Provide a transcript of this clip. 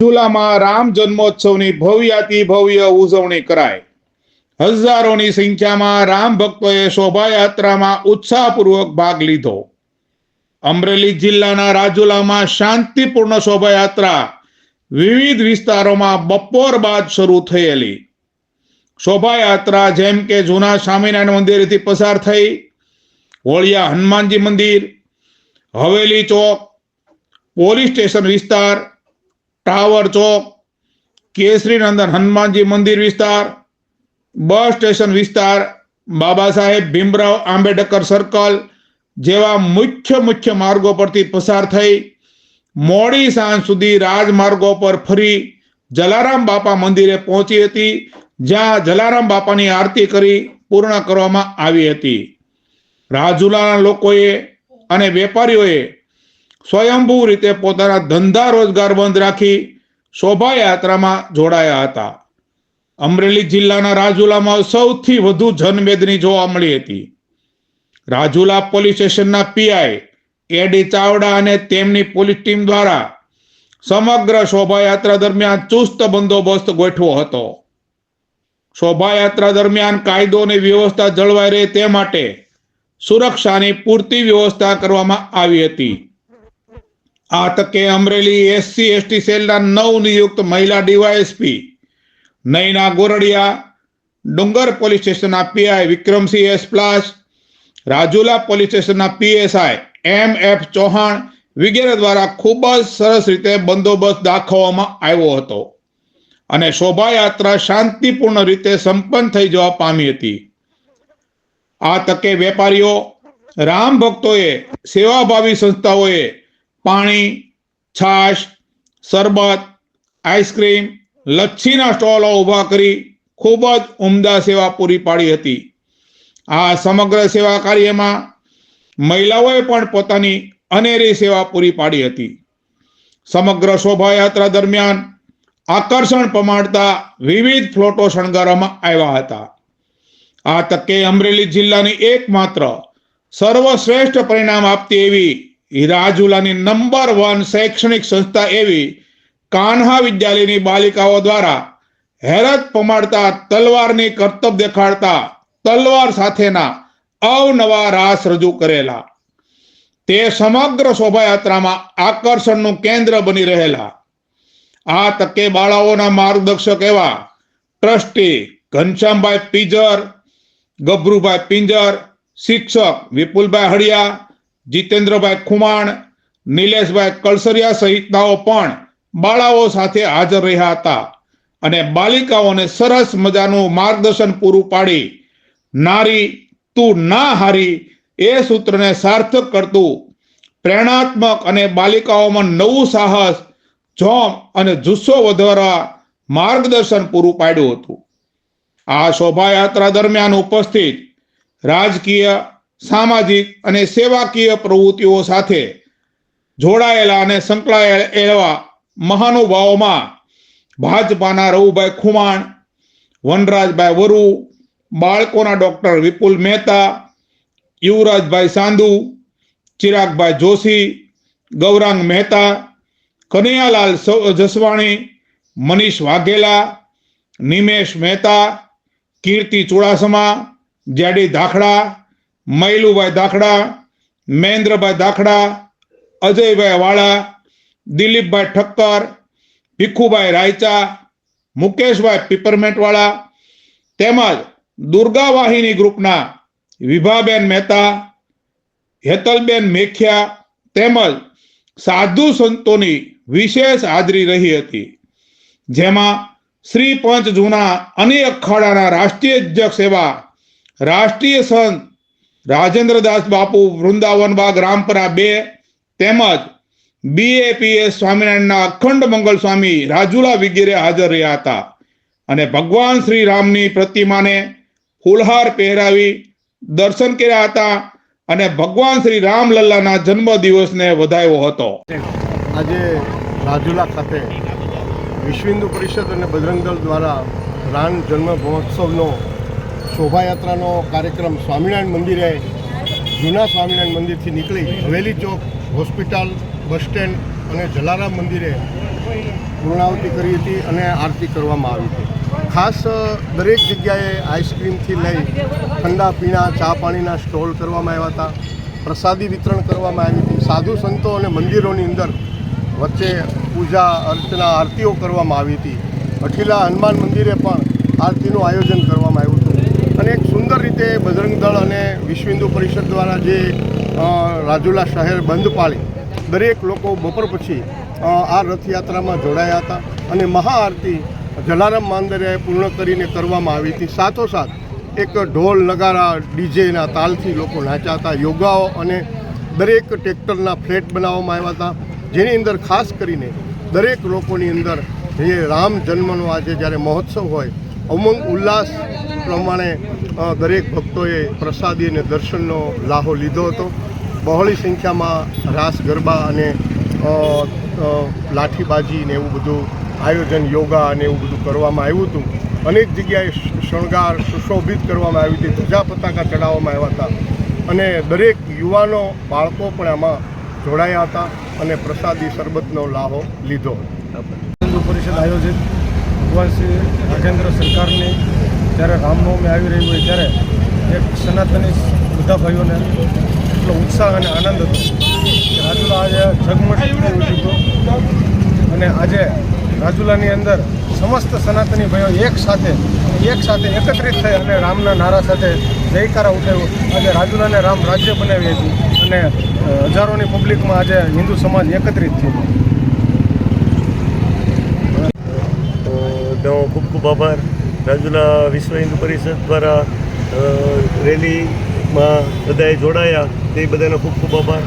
ઝુલામાં રામ જન્મોત્સવની ભવ્યાતિ ભવ્ય ઉજવણી કરાઈ. હજારોની સંખ્યામાં રામ ભક્તોએ શોભાયાત્રામાં ઉત્સાહપૂર્વક ભાગ લીધો. અમરેલી જિલ્લાના રાજુલામાં શાંતિપૂર્ણ શોભાયાત્રા વિવિધ વિસ્તારોમાં બપોર બાદ શરૂ થયેલી. શોભાયાત્રા જેમ કે જૂના સ્વામિનારાયણ મંદિરથી પસાર થઈ, હોળિયા હનુમાનજી મંદિર, હવેલી ચોક, પોલીસ સ્ટેશન વિસ્તાર ટાવર ચોક કેસરીનંદન હનુમાનજી મંદિર વિસ્તાર, બસ સ્ટેશન વિસ્તાર, બાબા સાહેબ ભીમરાવ આંબેડકર સર્કલ જેવા મુખ્ય મુખ્ય માર્ગો પરથી પસાર થઈ, મોડી સાંજ સુધી રાજમાર્ગો પર ફરી જલારામ બાપા મંદિરે પહોંચી હતી, જ્યાં જલારામ બાપાની આરતી કરી પૂર્ણ કરવામાં આવી હતી. રાજુલાના લોકોએ અને વેપારીઓએ સ્વયંભૂ રીતે પોતાના ધંધા રોજગાર બંધ રાખી શોભાયાત્રામાં જોડાયા હતા. અમરેલી જિલ્લાના રાજુલામાં સૌથી વધુ જનમેદની જોવા મળી હતી. રાજુલા પોલીસ સ્ટેશનના પીઆઈ એડી ચાવડા અને તેમની પોલીસ ટીમ દ્વારા સમગ્ર શોભાયાત્રા દરમિયાન ચુસ્ત બંદોબસ્ત ગોઠવો હતો. શોભાયાત્રા દરમિયાન કાયદો અને વ્યવસ્થા જળવાઈ રહે તે માટે સુરક્ષાની પૂરતી વ્યવસ્થા કરવામાં આવી હતી. આ તકે અમરેલી એસસી, એસટી સેલના નવ નિયુક્ત મહિલા ડીવાયએસપી નૈના ગોરડિયા ડુંગર પોલીસ સ્ટેશનના PI Vikramsinh S Plas, Rajula police સ્ટેશનના પીએસઆઈ એમ એફ ચૌહાણ વગેરે દ્વારા ખૂબ જ સરસ રીતે બંદોબસ્ત દાખવવામાં આવ્યો હતો. અને શોભાયાત્રા શાંતિપૂર્ણ રીતે સંપન્ન થઈ જવા પામી હતી. આ તકે વેપારીઓ, રામ ભક્તોએ, સેવાભાવી સંસ્થાઓએ પાણી, છાશ, શરબત, આઈસ્ક્રીમ, લચ્છીના સ્ટોલો ઊભા કરી ખૂબ જ ઉમદા સેવા પૂરી પાડી હતી. આ સમગ્ર સેવા કાર્યમાં મહિલાઓએ પણ પોતાની અનેરી સેવા પૂરી પાડી હતી. સમગ્ર શોભાયાત્રા દરમિયાન આકર્ષણ પમાડતા વિવિધ ફ્લોટો શણગારવામાં આવ્યા હતા. આ તકે અમરેલી જિલ્લાની એકમાત્ર સર્વશ્રેષ્ઠ પરિણામ આપતી એવી રાજુલાની નંબર વન શૈક્ષણિક સંસ્થા એવી કાન્હા વિદ્યાલયની બાલિકાઓ દ્વારા હેરત પમાડતા, તલવારની કરતબ દેખાડતા, તલવાર સાથેના અવનવા રાસ રજૂ કરેલા. તે સમગ્ર શોભાયાત્રામાં આકર્ષણનું કેન્દ્ર બની રહેલા. આ તકે બાળાઓના માર્ગદર્શક એવા ટ્રસ્ટી ઘનશ્યામભાઈ પીજર, ગભરુભાઈ પિંજર, શિક્ષક વિપુલભાઈ હળિયા જીતેન્દ્રભાઈ ખુમાણ, નિલેશભાઈ કળસરિયા સહિતનાઓ પણ બાળાઓ સાથે હાજર રહ્યા હતા અને બાલિકાઓને સરસ મજાનું માર્ગદર્શન પૂરું પાડી, નારી, તું ના હારી એ સૂત્રને સાર્થક કરતું પ્રેરણાત્મક અને બાલિકાઓમાં નવું સાહસ, જોમ અને જુસ્સો વધારવા માર્ગદર્શન પૂરું પાડ્યું હતું. આ શોભાયાત્રા દરમિયાન ઉપસ્થિત રાજકીય સામાજિક અને સેવાકીય પ્રવૃત્તિઓ સાથે જોડાયેલા અને સંકળાયેલા મહાનુભાવોમાં ભાજપાના રવુભાઈ ખુમાણ, વનરાજભાઈ વરુ, બાળકોના doctor Vipul Mehta, Yuvrajbhai Sandhu, Chiragbhai Joshi, Gaurang Mehta, Kanaiyalal Jaswani, Manish Vaghela, Nimesh Mehta, Kirti Chudasama, J D Dakhda Mailubhai Dakhda, Mahendrabhai Dakhda, Ajaybhai Vala, Dilipbhai Thakkar, Bhikhubhai રાયચા, મુકેશભાઈ પીપરમેન્ટવાળા તેમજ દુર્ગા વાહિની ગ્રુપના વિભાબેન મહેતા, હેતલબેન મેખિયા તેમજ સાધુ સંતોની વિશેષ હાજરી રહી હતી. જેમાં શ્રી પંચ જૂના અને અખાડાના રાષ્ટ્રીય અધ્યક્ષ એવા રાષ્ટ્રીય સંત રાજેન્દ્રદાસ બાપુ વૃંદાવન બાગ રામપરા બે, તેમજ બીએપીએસ સ્વામિનારાયણના અખંડ મંગલ સ્વામી રાજુલા વગેરે હાજર રહ્યા હતા. અને ભગવાન શ્રી રામની પ્રતિમાને ફૂલહાર પહેરાવી દર્શન કર્યા હતા અને ભગવાન શ્રી રામલલ્લાના જન્મ દિવસને વધાવ્યો હતો. આજે રાજુલા ખાતે વિશ્વ હિન્દુ પરિષદ અને બજરંગ દળ દ્વારા રામ જન્મ મહોત્સવનો શોભાયાત્રાનો કાર્યક્રમ સ્વામિનારાયણ મંદિરે જૂના સ્વામિનારાયણ મંદિરથી નીકળી હવેલી ચોક, હોસ્પિટલ, બસ સ્ટેન્ડ અને જલારામ મંદિરે પૂર્ણાવતી કરી હતી અને આરતી કરવામાં આવી હતી. ખાસ દરેક જગ્યાએ આઈસ્ક્રીમથી લઈ ઠંડા પીણા, ચા પાણીના સ્ટોલ કરવામાં આવ્યા હતા, પ્રસાદી વિતરણ કરવામાં આવી હતી. સાધુ સંતો અને મંદિરોની અંદર વચ્ચે પૂજા અર્ચના, આરતીઓ કરવામાં આવી હતી. અઠીલા હનુમાન મંદિરે પણ આરતીનું આયોજન કરવામાં આવ્યું અને એક સુંદર રીતે બજરંગ દળ અને વિશ્વ હિન્દુ પરિષદ દ્વારા જે રાજુલા શહેર બંધ પાળી, દરેક લોકો બપોર પછી આ રથયાત્રામાં જોડાયા હતા અને મહાઆરતી જલારામ માંદરિયાએ પૂર્ણ કરીને કરવામાં આવી હતી. સાથોસાથ એક ઢોલ નગારા, ડીજેના તાલથી લોકો નાચ્યા હતા. યોગાઓ અને દરેક ટ્રેક્ટરના ફ્લેટ બનાવવામાં આવ્યા હતા. જેની અંદર ખાસ કરીને દરેક લોકોની અંદર જે રામ જન્મનો આજે જ્યારે મહોત્સવ હોય ઉમંગ ઉલ્લાસ પ્રમાણે દરેક ભક્તોએ પ્રસાદી અને દર્શનનો લાહો લીધો હતો. બહોળી સંખ્યામાં રાસ, ગરબા અને લાઠીબાજી ને એવું બધું આયોજન, યોગા અને એવું બધું કરવામાં આવ્યું હતું. અનેક જગ્યાએ શણગાર, સુશોભિત કરવામાં આવી હતી, ધજા પતાકા ચડાવવામાં આવ્યા હતા. અને દરેક યુવાનો, બાળકો પણ આમાં જોડાયા હતા અને પ્રસાદી શરબતનો લાહો લીધો. હિન્દુ પરિષદ આયોજિત. ભગવાન શ્રી કેન્દ્ર સરકારની જ્યારે રામનવમી આવી રહી હોય ત્યારે એક સનાતની બધા ભાઈઓને એટલો ઉત્સાહ અને આનંદ હતો કે રાજુલા આજે ઝગમગ થઈ અને આજે રાજુલાની અંદર સમસ્ત સનાતની ભાઈઓ એક સાથે એક સાથે એકત્રિત થઈ અને રામના નારા સાથે જયકારા ઉઠાવ્યો. આજે રાજુલાને રામ રાજ્ય બનાવી હતી અને હજારોની પબ્લિકમાં આજે હિન્દુ સમાજ એકત્રિત થયો. તો ખૂબ ખૂબ આભાર. રાજુલા વિશ્વ હિન્દુ પરિષદ દ્વારા રેલીમાં બધાએ જોડાયા. તે બધાનો ખૂબ ખૂબ આભાર.